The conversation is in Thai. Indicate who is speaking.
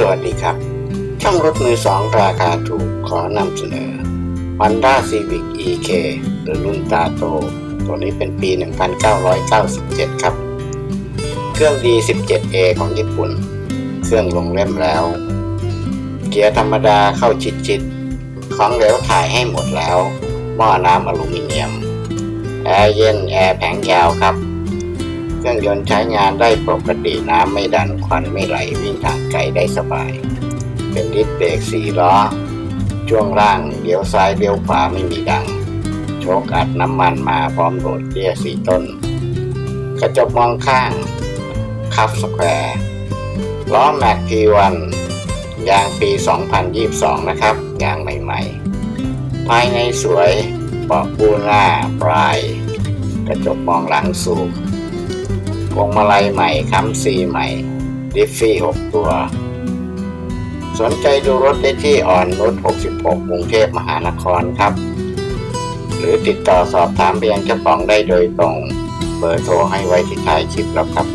Speaker 1: สวัสดีครับ ช่องรถมือสองราคาถูกขอนำเสนอ Honda Civic EK หรือรุ่นตาโต ตัวนี้เป็นปี 1997 ครับ เครื่อง D17A ของญี่ปุ่น เครื่องลงเล่มแล้ว เกียร์ธรรมดาเข้าชิดๆ ของเหลวถ่ายให้หมดแล้ว หม้อน้ำอลูมิเนียม แอร์เย็น แอร์แผงยาวครับ เครื่องยนต์ใช้งานได้ปกติน้ำไม่ดันควันไม่ไหลวิ่งทางไกลได้สบาย เป็นดิสเบรกสี่ล้อ ช่วงล่างเลี้ยวซ้ายเลี้ยวขวาไม่มีดัง โชคอัดน้ำมันมาพร้อมโหลดเกียร์สี่ต้น กระจกมองข้าง คัฟสแควร์ล้อแม็กพีวันยางปี 2022 นะครับยางใหม่ๆ ภายในสวยเบาะปูหน้าปลาย กระจกมองหลังสูง พวงมาลัยใหม่ค้ำซีใหม่ดิฟฟี่6 ตัว สนใจดูรถได้ที่อ่อนนุช66กรุงเทพมหานครครับ หรือติดต่อสอบถามไปยังเจ้าของได้โดยตรง เบอร์โทรให้ไว้ที่ท้ายคลิปแล้วครับ